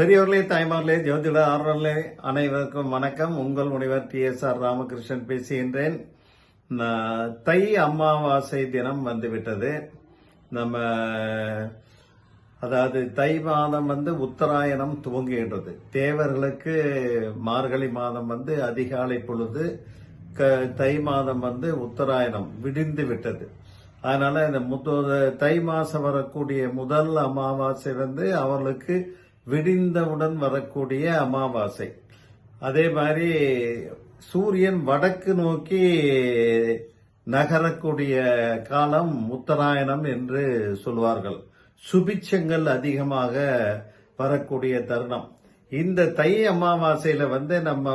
பெரியவர்களே தாய்மார்களே ஜோதிட ஆர்வலர்களே அனைவருக்கும் வணக்கம். உங்கள் முனைவர் டி எஸ் ஆர் ராமகிருஷ்ணன் பேசுகின்றேன். தை அமாவாசை தினம் வந்துவிட்டது. நம்ம அதாவது தை மாதம் வந்து உத்தராயணம் துவங்குகின்றது. தேவர்களுக்கு மார்கழி மாதம் வந்து அதிகாலை பொழுது க- தை மாதம் வந்து உத்தராயணம் விடிந்து விட்டது. அதனால இந்த முத்தோ தை மாசம் வரக்கூடிய முதல் அமாவாசை வந்து அவர்களுக்கு விடிந்தவுடன் வரக்கூடிய அமாவாசை. அதே மாதிரி சூரியன் வடக்கு நோக்கி நகரக்கூடிய காலம் உத்தராயணம் என்று சொல்வார்கள். சுபிச்சங்கள் அதிகமாக வரக்கூடிய தருணம். இந்த தை அமாவாசையில வந்து நம்ம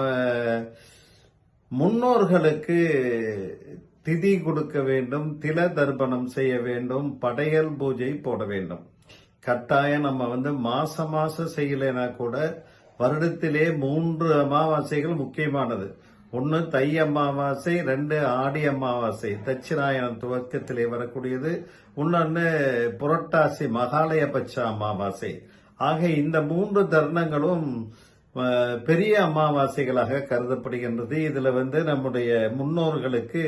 முன்னோர்களுக்கு திதி கொடுக்க வேண்டும் தில தர்ப்பணம் செய்ய வேண்டும் படையல் பூஜை போட வேண்டும். கட்டாயம் நம்ம வந்து மாச மாசம் செய்யலைனா கூட வருடத்திலே மூன்று அமாவாசைகள் முக்கியமானது. ஒன்று தை அமாவாசை ரெண்டு ஆடி அமாவாசை தட்சிணாயன துவக்கத்திலே வரக்கூடியது. இன்னொன்று புரட்டாசி மகாலயபட்ச அமாவாசை. ஆக இந்த மூன்று தருணங்களும் பெரிய அமாவாசைகளாக கருதப்படுகின்றது. இதுல வந்து நம்முடைய முன்னோர்களுக்கு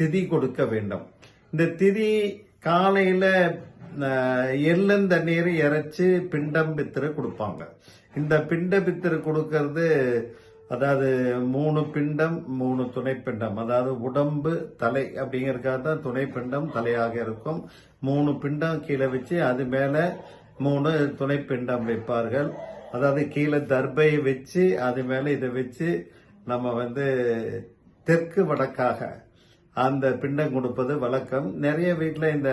திதி கொடுக்க வேண்டும். இந்த திதி காலையில எள்ளும் எள்ளந்தண்ணீர் இறைச்சி பிண்டம் பித்திரை கொடுப்பாங்க. இந்த பிண்ட பித்திரை கொடுக்கறது அதாவது மூணு பிண்டம் மூணு துணை பிண்டம் அதாவது உடம்பு தலை அப்படிங்கிறதுக்காக தான் துணை பிண்டம் தலையாக இருக்கும். மூணு பிண்டம் கீழே வச்சு அது மேல மூணு துணை பிண்டம் வைப்பார்கள். அதாவது கீழே தர்பையை வச்சு அது மேல இதை வச்சு நம்ம வந்து தெற்கு வடக்காக அந்த பிண்டம் கொடுப்பது வழக்கம். நிறைய வீட்டில் இந்த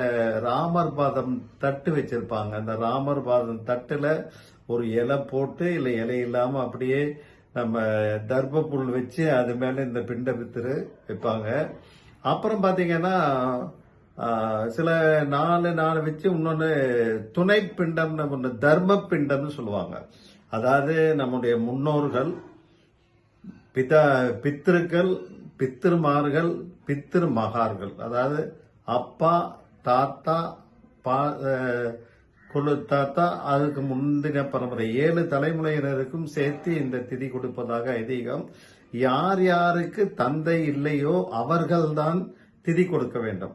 ராமர் பாதம் தட்டு வச்சிருப்பாங்க. அந்த ராமர் பாதம் தட்டுல ஒரு இலை போட்டு இல்லை இலை இல்லாம அப்படியே நம்ம தர்ப புல் வச்சு அது மேல இந்த பிண்ட பித்திரு வைப்பாங்க. அப்புறம் பாத்தீங்கன்னா சில நாலு நாலு வச்சு இன்னொன்னு துணை பிண்டம்னு ஒன்று தர்ம பிண்டம்னு சொல்லுவாங்க. அதாவது நம்முடைய முன்னோர்கள் பிதா பித்திருக்கள் பித்திருமார்கள் பித்திரு மகார்கள் அதாவது அப்பா தாத்தா பா குழு தாத்தா அதுக்கு முந்தின பரம்பரை. ஏழு தலைமுறையினருக்கும் சேர்த்து இந்த திதி கொடுப்பதாக ஐதீகம். யார் யாருக்கு தந்தை இல்லையோ அவர்கள்தான் திதி கொடுக்க வேண்டும்.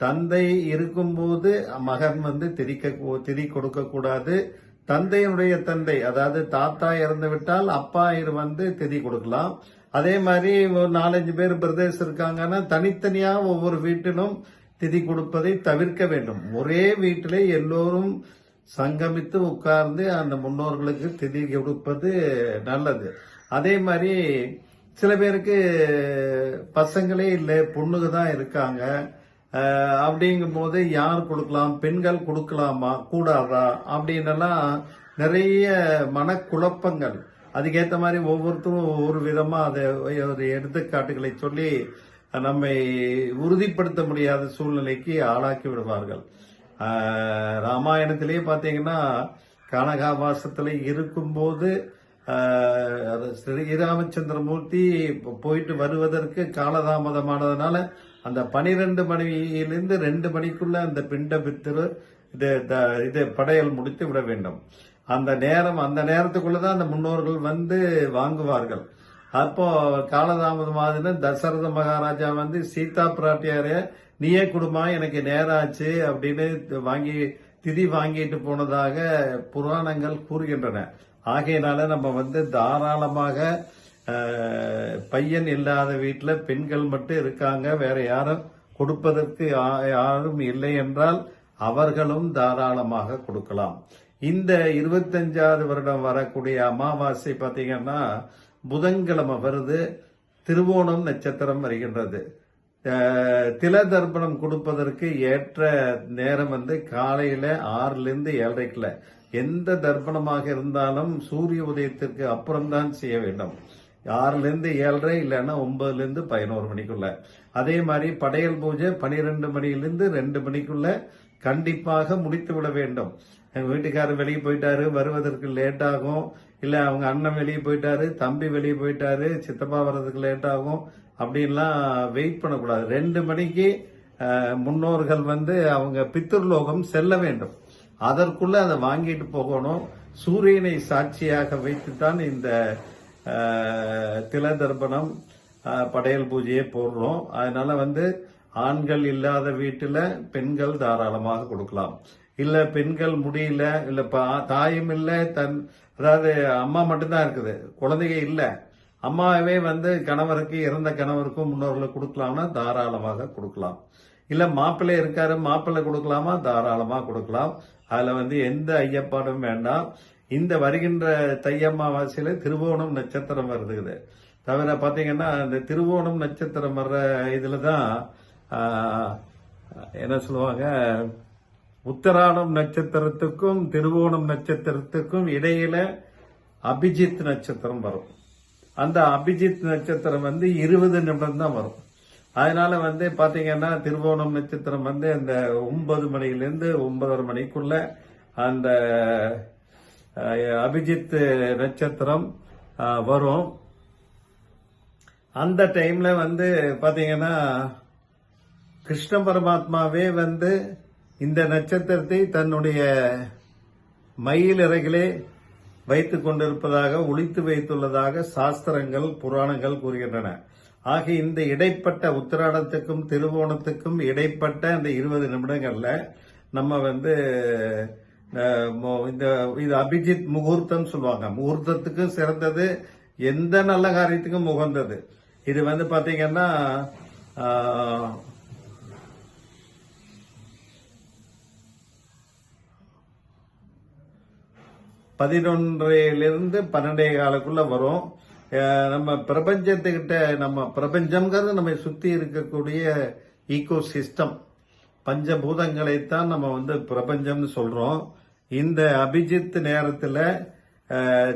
தந்தை இருக்கும்போது மகன் வந்து திதிக்க திதி கொடுக்கக்கூடாது. தந்தையினுடைய தந்தை அதாவது தாத்தா இறந்து விட்டால் அப்பா வந்து திதி கொடுக்கலாம். அதே மாதிரி ஒரு நாலஞ்சு பேர் பிரதேசம் இருக்காங்கன்னா தனித்தனியா ஒவ்வொரு வீட்டிலும் திதி கொடுப்பதை தவிர்க்க வேண்டும். ஒரே வீட்டிலே எல்லோரும் சங்கமித்து உட்கார்ந்து அந்த முன்னோர்களுக்கு திதி கொடுப்பது நல்லது. அதே மாதிரி சில பேருக்கு பசங்களே இல்லை பொண்ணுங்க தான் இருக்காங்க. அப்படிங்கும் போது யார் கொடுக்கலாம் பெண்கள் கொடுக்கலாமா கூடாதா அப்படின்னெல்லாம் நிறைய மனக்குழப்பங்கள். அதுக்கேற்ற மாதிரி ஒவ்வொருத்தரும் ஒவ்வொரு விதமா அதை ஒரு எடுத்துக்காட்டுகளை சொல்லி நம்மை உறுதிப்படுத்த முடியாத சூழ்நிலைக்கு ஆளாக்கி விடுவார்கள். ராமாயணத்திலேயே பார்த்தீங்கன்னா கனகாபாசத்தில் இருக்கும்போது ஸ்ரீராமச்சந்திரமூர்த்தி போயிட்டு வருவதற்கு காலதாமதமானதுனால அந்த பனிரெண்டு மணியிலிருந்து ரெண்டு மணிக்குள்ள அந்த பிண்ட பித்திரு இது த- இது படையல் முடித்து விட வேண்டும். அந்த நேரம் அந்த நேரத்துக்குள்ளதான் அந்த முன்னோர்கள் வந்து வாங்குவார்கள். அப்போ காலதாமதமாகுதுன்னு தசரத மகாராஜா வந்து சீதா பிராட்டியார நீயே குடுமா எனக்கு நேரம் ஆச்சு அப்படின்னு வாங்கி திதி வாங்கிட்டு போனதாக புராணங்கள் கூறுகின்றன. ஆகையினால நம்ம வந்து தாராளமாக பையன் இல்லாத வீட்டில் பெண்கள் மட்டும் இருக்காங்க வேற யாரும் கொடுப்பதற்கு யா- யாரும் இல்லை என்றால் அவர்களும் தாராளமாக கொடுக்கலாம். இந்த இருபத்தஞ்சாவது வருடம் வரக்கூடிய அமாவாசை பார்த்தீங்கன்னா புதன்கிழமை வருது திருவோணம் நட்சத்திரம் வருகின்றது. தில தர்ப்பணம் கொடுப்பதற்கு ஏற்ற நேரம் வந்து காலையில ஆறுலேருந்து ஏழரைக்குள்ள. எந்த தர்ப்பணமாக இருந்தாலும் சூரிய உதயத்திற்கு அப்புறம்தான் செய்ய வேண்டும். ஆறுலேருந்து ஏழரை இல்லைன்னா ஒன்பதுலேருந்து பதினோரு மணிக்குள்ள. அதே மாதிரி படையல் பூஜை பனிரெண்டு மணியிலிருந்து ரெண்டு மணிக்குள்ள கண்டிப்பாக முடித்து விட வேண்டும். எங்க வீட்டுக்காரர் வெளியே போயிட்டாரு வருவதற்கு லேட் ஆகும். இல்ல அவங்க அண்ணன் வெளியே போயிட்டாரு தம்பி வெளியே போயிட்டாரு சித்தப்பா வர்றதுக்கு லேட் ஆகும். அப்படின்லாம் வெயிட் பண்ணக்கூடாது. ரெண்டு மணிக்கு முன்னோர்கள் வந்து அவங்க பித்ருலோகம் செல்ல வேண்டும். அதற்குள்ள அதை வாங்கிட்டு போகணும். சூரியனை சாட்சியாக வைத்துத்தான் இந்த தில தர்ப்பணம் படையல் பூஜையை போடுறோம். அதனால வந்து ஆண்கள் இல்லாத வீட்டில் பெண்கள் தாராளமாக கொடுக்கலாம். இல்ல பெண்கள் முடியல இல்ல பா- தாயும் இல்ல தன் அதாவது அம்மா மட்டும்தான் இருக்குது. குழந்தைங்க இல்ல. அம்மாவே வந்து கணவருக்கு இறந்த கணவருக்கும் முன்னோர்களை கொடுக்கலாம்னா தாராளமாக கொடுக்கலாம். இல்ல மாப்பிள்ளை இருக்காரு மாப்பிள்ளை கொடுக்கலாமா? தாராளமா கொடுக்கலாம். அதுல வந்து எந்த ஐயப்பாடும் வேண்டாம். இந்த வருகின்ற தையம்மாவாசையில திருவோணம் நட்சத்திரம் வருதுக்குது தவிர பாத்தீங்கன்னா இந்த திருவோணம் நட்சத்திரம் வர்ற இதுலதான் தான் என்ன சொல்லுவாங்க உத்தராடம் நட்சத்திரத்துக்கும் திருவோணம் நட்சத்திரத்துக்கும் இடையில அபிஜித் நட்சத்திரம் வரும். அந்த அபிஜித் நட்சத்திரம் வந்து இருபது நிமிடம் தான் வரும். அதனால வந்து பாத்தீங்கன்னா திருவோணம் நட்சத்திரம் வந்து அந்த ஒன்பது மணிலிருந்து ஒன்பதரை மணிக்குள்ள அந்த அபிஜித் நட்சத்திரம் வரும். அந்த டைம்ல வந்து பாத்தீங்கன்னா கிருஷ்ண பரமாத்மாவே வந்து இந்த நட்சத்திரத்தை தன்னுடைய மயில் இறகிலே வைத்துக் கொண்டிருப்பதாக ஒழித்து வைத்துள்ளதாக சாஸ்திரங்கள் புராணங்கள் கூறுகின்றன. ஆக இந்த இடைப்பட்ட உத்திராடத்துக்கும் திருவோணத்துக்கும் இடைப்பட்ட அந்த இருபது நிமிடங்கள்ல நம்ம வந்து இந்த இது அபிஜித் முகூர்த்தம் சொல்லுவாங்க. முகூர்த்தத்துக்கும் சிறந்தது எந்த நல்ல காரியத்துக்கும் உகந்தது. இது வந்து பாத்தீங்கன்னா ஆஹ், பதினொன்றிலிருந்து பன்னெண்டே காலக்குள்ள வரும். நம்ம பிரபஞ்சத்துக்கிட்ட நம்ம பிரபஞ்சம்ங்கிறது நம்ம சுத்தி இருக்கக்கூடிய ஈகோ சிஸ்டம் பஞ்சபூதங்களைத்தான் நம்ம வந்து பிரபஞ்சம்னு சொல்றோம். இந்த அபிஜித் நேரத்துல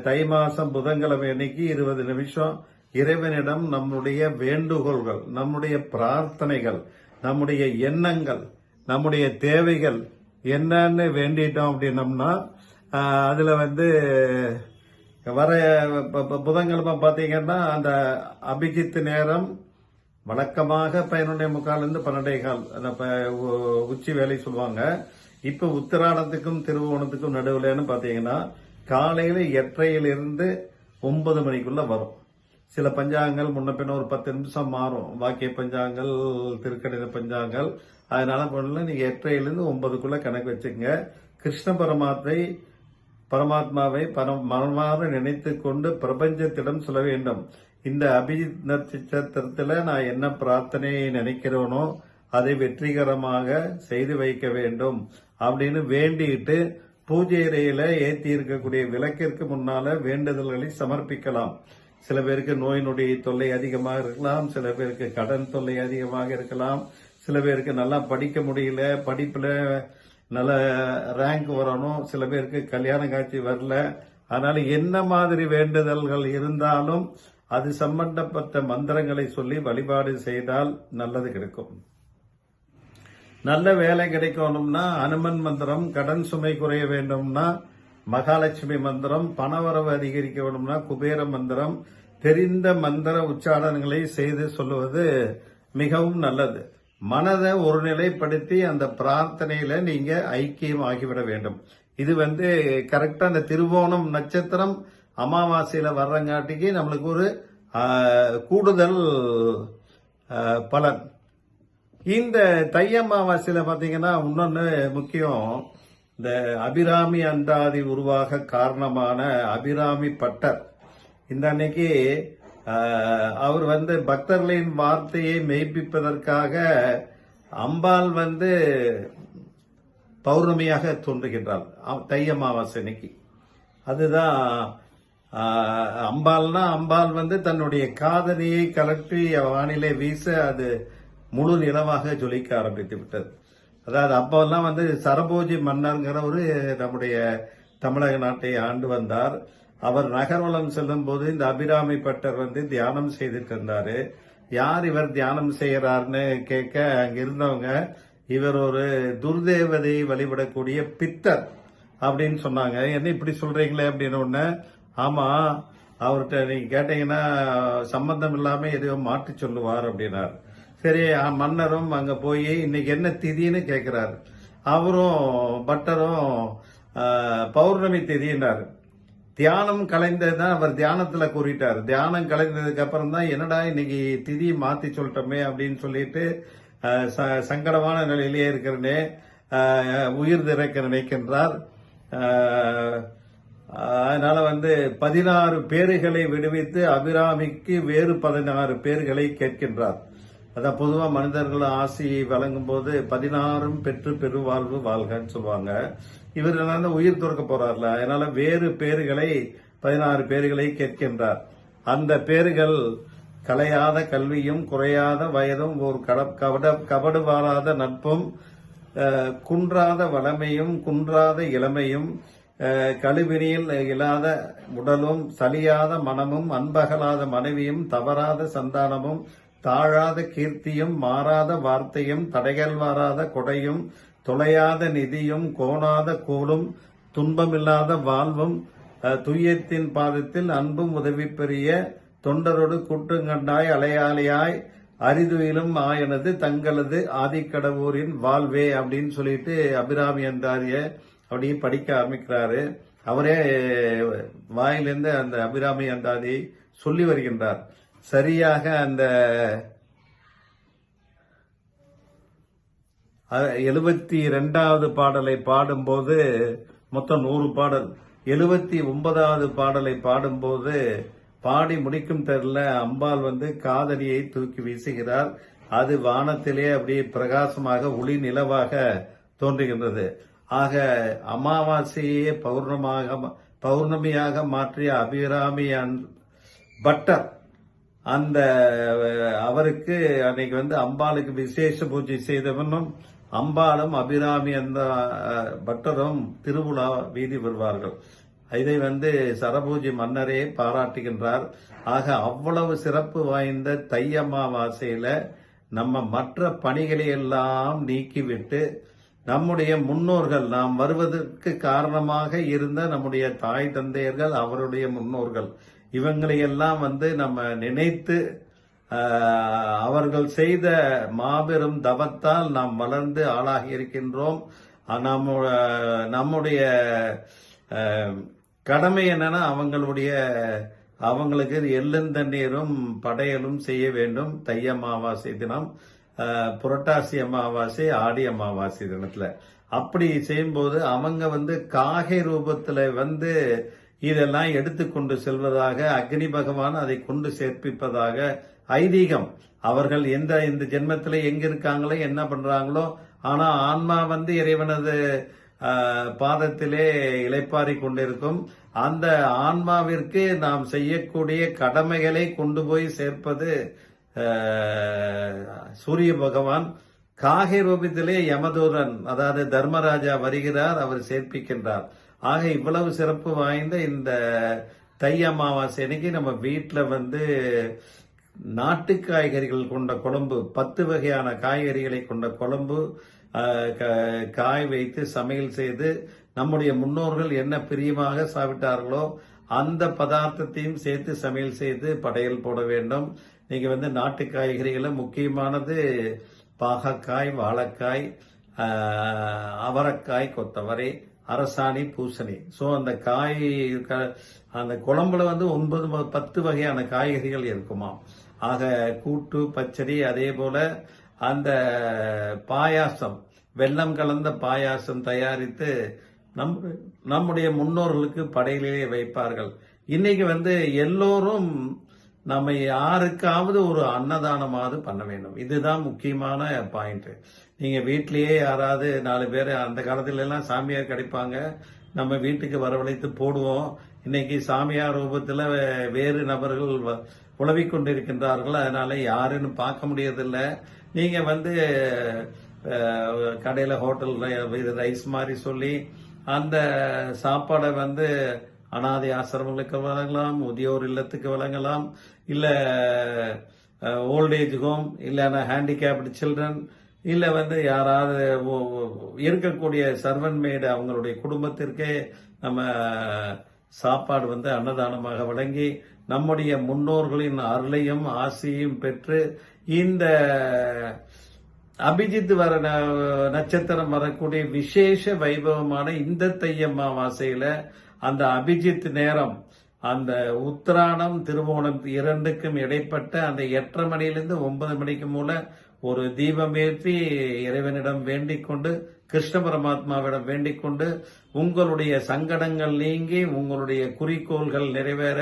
தை மாசம் புதன்கிழமை அன்னைக்கு இருபது நிமிஷம் இறைவனிடம் நம்முடைய வேண்டுகோள்கள் நம்முடைய பிரார்த்தனைகள் நம்முடைய எண்ணங்கள் நம்முடைய தேவைகள் என்னன்னு வேண்டிட்டோம் அப்படின்னம்னா அதில் வந்து வர ப- ப- புதன்கிழமை பார்த்தீங்கன்னா அந்த அபிஜித் நேரம் வழக்கமாக பதினொன்னே முக்காலிருந்து பன்னெண்டே கால். அந்த ப- உச்சி வேலை சொல்லுவாங்க. இப்போ உத்திராடத்துக்கும் திருவோணத்துக்கும் நடுவில்னு பார்த்தீங்கன்னா காலையில் எட்டரையிலிருந்து ஒன்பது மணிக்குள்ள வரும். சில பஞ்சாங்கங்கள் முன்ன பின்ன ஒரு பத்து நிமிஷம் மாறும். வாக்கிய பஞ்சாங்கங்கள் திருக்கணித பஞ்சாங்கங்கள். அதனால பண்ணல நீங்கள் எட்டரையிலேருந்து ஒன்பதுக்குள்ளே கணக்கு வச்சுக்கங்க. கிருஷ்ண பரமாத்தை பரமாத்மாவை பரம் மனமாற நினைத்து கொண்டு பிரபஞ்சத்திடம் சொல்ல வேண்டும். இந்த அபிஜித் நட்சத்திரத்தில் நான் என்ன பிரார்த்தனையை நினைக்கிறேனோ அதை வெற்றிகரமாக செய்து வைக்க வேண்டும் அப்படின்னு வேண்டிட்டு பூஜை அறையில ஏத்தி இருக்கக்கூடிய விளக்கிற்கு முன்னால வேண்டுதல்களை சமர்ப்பிக்கலாம். சில பேருக்கு நோய் நொடி தொல்லை அதிகமாக இருக்கலாம் சில பேருக்கு கடன் தொல்லை அதிகமாக இருக்கலாம் சில பேருக்கு நல்லா படிக்க முடியல படிப்புல நல்ல ரேங்க் வரணும். சில பேருக்கு கல்யாண காட்சி வரல. அதனால என்ன மாதிரி வேண்டுதல்கள் இருந்தாலும் அது சம்பந்தப்பட்ட மந்திரங்களை சொல்லி வழிபாடு செய்தால் நல்லது கிடைக்கும். நல்ல வேலை கிடைக்கணும்னா அனுமன் மந்திரம் கடன் சுமை குறைய வேண்டும்னா மகாலட்சுமி மந்திரம் பணவரவு அதிகரிக்க வேண்டும்னா குபேர மந்திரம் தெரிந்த மந்திர உச்சாரணங்களை செய்து சொல்லுவது மிகவும் நல்லது. மனதை ஒருநிலைப்படுத்தி அந்த பிரார்த்தனையில நீங்க ஐக்கியம் ஆகிவிட வேண்டும். இது வந்து கரெக்டா அந்த திருவோணம் நட்சத்திரம் அமாவாசையில வர்றங்காட்டிக்கு நம்மளுக்கு ஒரு கூடுதல் பலன். இந்த தை அமாவாசையில பாத்தீங்கன்னா இன்னொன்னு முக்கியம். இந்த அபிராமி அண்டாதி உருவாக காரணமான அபிராமி பட்டர். இந்த அன்னைக்கு அவர் வந்து பக்தர்களின் வார்த்தையை மெய்ப்பிப்பதற்காக அம்பாள் வந்து பௌர்ணமியாக தோன்றுகின்றாள் தை அமாவாசை அதுதான் அம்பாள்னா அம்பாள் வந்து தன்னுடைய காதலியை கலற்றி வானிலை வீச அது முழு நிலவாக ஜொலிக்க ஆரம்பித்து விட்டது. அதாவது அப்போல்லாம் வந்து சரபோஜி மன்னர்ங்கிற ஒரு நம்முடைய தமிழக நாட்டை ஆண்டு வந்தார். அவர் நகர்வலம் செல்லும் போது இந்த அபிராமி பட்டர் வந்து தியானம் செய்துட்டு இருந்தாரு யார் இவர் தியானம் செய்யறாருன்னு கேட்க அங்க இருந்தவங்க இவர் ஒரு துர்தேவதையை வழிபடக்கூடிய பித்தர் அப்படின்னு சொன்னாங்க. என்ன இப்படி சொல்றீங்களே அப்படின்னு உடனே ஆமா அவர்கிட்ட நீங்க கேட்டீங்கன்னா சம்பந்தம் இல்லாம எதையோ மாற்றி சொல்லுவார் அப்படின்னார். சரி மன்னரும் அங்க போய் இன்னைக்கு என்ன திதின்னு கேட்கிறாரு. அவரும் பட்டரும் பௌர்ணமி திதினாரு தியானம் கலைந்ததுதான் அவர் தியானத்துல கூறிட்டார். தியானம் கலைந்ததுக்கு அப்புறம் தான் என்னடா இன்னைக்கு திதி மாத்தி சொல்லிட்டோமே அப்படின்னு சொல்லிட்டு ச- சங்கடமான நிலையிலேயே இருக்கிறனே உயிர் திறக்க நினைக்கின்றார். அதனால வந்து பதினாறு பேர்களை விடுவித்து அபிராமிக்கு வேறு பதினாறு பேர்களை கேட்கின்றார். அதான் பொதுவா மனிதர்கள் ஆசையை வழங்கும் போது பதினாறும் பெற்று பெருவாழ்வு வாழ்கன்னு சொல்லுவாங்க. இவர் என்ன உயிர் துறக்க போறார்ல. அதனால வேறு பேர்களை பதினாறு பேர்களை கேட்கின்றார். அந்த பேர்கள் கலையாத கல்வியும் குறையாத வயதும் ஒரு கட- கபட கபடு வாராத நட்பும் குன்றாத வளமையும் குன்றாத இளமையும் கழுவிரியில் இல்லாத உடலும் சலியாத மனமும் அன்பகலாத மனைவியும் தவறாத சந்தானமும் தாழாத கீர்த்தியும் மாறாத வார்த்தையும் தடைகள் வாராத கொடையும் தொலையாத நிதியும் கோணாத கோலும் துன்பமில்லாத வாழ்வும் துயத்தின் துய்யத்தின் பாதத்தில் அன்பும் உதவி பெரிய தொண்டரோடு கூட்டுங்கண்டாய் அலையாளியாய் அரிதுயிலும் ஆயனது தங்களது ஆதிக்கடவூரின் வாழ்வே அப்படின்னு சொல்லிட்டு அபிராமி என்றாரிய அப்படியே படிக்க ஆரம்பிக்கிறாரு. அவரே வாயிலிருந்து அந்த அபிராமி அந்தாதியை சொல்லி வருகின்றார். சரியாக அந்த எழுபத்தி இரண்டாவது பாடலை பாடும்போது மொத்தம் நூறு பாடல். எழுபத்தி ஒன்பதாவது பாடலை பாடும்போது பாடி முடிக்கும் தெருல அம்பாள் வந்து காதலியை தூக்கி வீசுகிறார். அது வானத்திலே அப்படியே பிரகாசமாக ஒளி நிலவாக தோன்றுகின்றது. ஆக அமாவாசையே பௌர்ணமாக பௌர்ணமியாக மாற்றிய அபிராமி அன்- பட்டர் அந்த அவருக்கு அன்னைக்கு வந்து அம்பாளுக்கு விசேஷ பூஜை செய்தவனும் அம்பாளும் அபிராமி அந்த பட்டரும் திருவிழா வீதி வருவார்கள் இதை வந்து சரபூஜி மன்னரே பாராட்டுகின்றார். ஆக அவ்வளவு சிறப்பு வாய்ந்த தை அமாவாசையில நம்ம மற்ற பணிகளை எல்லாம் நீக்கிவிட்டு நம்முடைய முன்னோர்கள் நாம் வருவதற்கு காரணமாக இருந்த நம்முடைய தாய் தந்தையர்கள் அவருடைய முன்னோர்கள் இவங்களையெல்லாம் வந்து நம்ம நினைத்து அவர்கள் செய்த மாபெரும் தவத்தால் நாம் வளர்ந்து ஆளாகி இருக்கின்றோம். நம்ம நம்முடைய கடமை என்னன்னா அவங்களுடைய அவங்களுக்கு எள்ளும் தண்ணீரும் படையலும் செய்ய வேண்டும். தைய அமாவாசை தினம் புரட்டாசி அமாவாசை ஆடி அமாவாசை தினத்துல. அப்படி செய்யும்போது அவங்க வந்து காகை ரூபத்துல வந்து இதெல்லாம் எடுத்துக்கொண்டு செல்வதாக அக்னி பகவான் அதை கொண்டு சேர்ப்பிப்பதாக ஐதீகம். அவர்கள் எந்த இந்த ஜென்மத்தில் எங்க இருக்காங்களோ என்ன பண்றாங்களோ ஆனா ஆன்மா வந்து இறைவனது பாதத்திலே இளைப்பாரி கொண்டிருக்கும். அந்த ஆன்மாவிற்கு நாம் செய்யக்கூடிய கடமைகளை கொண்டு போய் சேர்ப்பது சூரிய பகவான். காகை ரூபத்திலே யமதூரன் அதாவது தர்மராஜா வருகிறார் அவர் சேர்ப்பிக்கின்றார். ஆக இவ்வளவு சிறப்பு வாய்ந்த இந்த தை அமாவாசை அன்னைக்கு நம்ம வீட்டில் வந்து நாட்டு காய்கறிகள் கொண்ட குழம்பு பத்து வகையான காய்கறிகளை கொண்ட குழம்பு க- காய் வைத்து சமையல் செய்து நம்முடைய முன்னோர்கள் என்ன பிரியமாக சாப்பிட்டார்களோ அந்த பதார்த்தத்தையும் சேர்த்து சமையல் செய்து படையல் போட வேண்டும். நீங்க வந்து நாட்டு காய்கறிகளை முக்கியமானது பாகக்காய் வாழைக்காய் அவரக்காய் அவரைக்காய் கொத்தவரை அரசாணி பூசணி. ஸோ அந்த காய் அந்த குழம்புல வந்து ஒன்பது பத்து வகையான காய்கறிகள் இருக்குமா ஆக கூட்டு பச்சடி அதே போல அந்த பாயாசம் வெள்ளம் கலந்த பாயாசம் தயாரித்து நம் நம்முடைய முன்னோர்களுக்கு படையிலேயே வைப்பார்கள். இன்னைக்கு வந்து எல்லோரும் நம்ம யாருக்காவது ஒரு அன்னதானமாவது பண்ண வேண்டும். இதுதான் முக்கியமான பாயிண்ட் நீங்க வீட்டிலேயே யாராவது நாலு பேர் அந்த காலத்துல எல்லாம் சாமியார் கிடைப்பாங்க. நம்ம வீட்டுக்கு வரவழைத்து போடுவோம். இன்னைக்கு சாமியார் ரூபத்துல வே- வேறு நபர்கள் வ- கொண்டிருக்கின்றார்கள் அதனால யாருன்னு பார்க்க முடியதில்லை நீங்க வந்து கடையில ஹோட்டல் இது ரைஸ் மாதிரி சொல்லி அந்த சாப்பாடை வந்து அனாதை ஆசிரமங்களுக்கு வழங்கலாம் முதியோர் இல்லத்துக்கு வழங்கலாம் இல்ல ஓல்டேஜ் ஹோம் இல்லைன்னா ஹேண்டிகேப்டு சில்ட்ரன் இல்ல வந்து யாராவது இருக்கக்கூடிய சர்வன் மேடு அவங்களுடைய குடும்பத்திற்கே நம்ம சாப்பாடு வந்து அன்னதானமாக வழங்கி நம்முடைய முன்னோர்களின் அருளையும் ஆசையும் பெற்று இந்த அபிஜித் வர நட்சத்திரம் வரக்கூடிய விசேஷ வைபவமான இந்த தையம்மா வாசையில அந்த அபிஜித் நேரம் அந்த உத்திராடம் திருவோணம் இரண்டுக்கும் இடைப்பட்ட அந்த எட்டரை மணியிலிருந்து ஒன்பது மணிக்கு மூல ஒரு தீபமேற்றி இறைவனிடம் வேண்டிக் கொண்டு கிருஷ்ண பரமாத்மாவிடம் வேண்டிக் கொண்டு உங்களுடைய சங்கடங்கள் நீங்கி உங்களுடைய குறிக்கோள்கள் நிறைவேற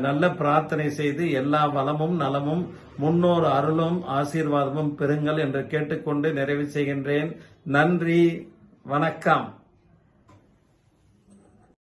நல்ல பிரார்த்தனை செய்து எல்லா வளமும் நலமும் முன்னோர் அருளும் ஆசீர்வாதமும் பெறுங்கள் என்று கேட்டுக்கொண்டு நிறைவு செய்கின்றேன். நன்றி வணக்கம்.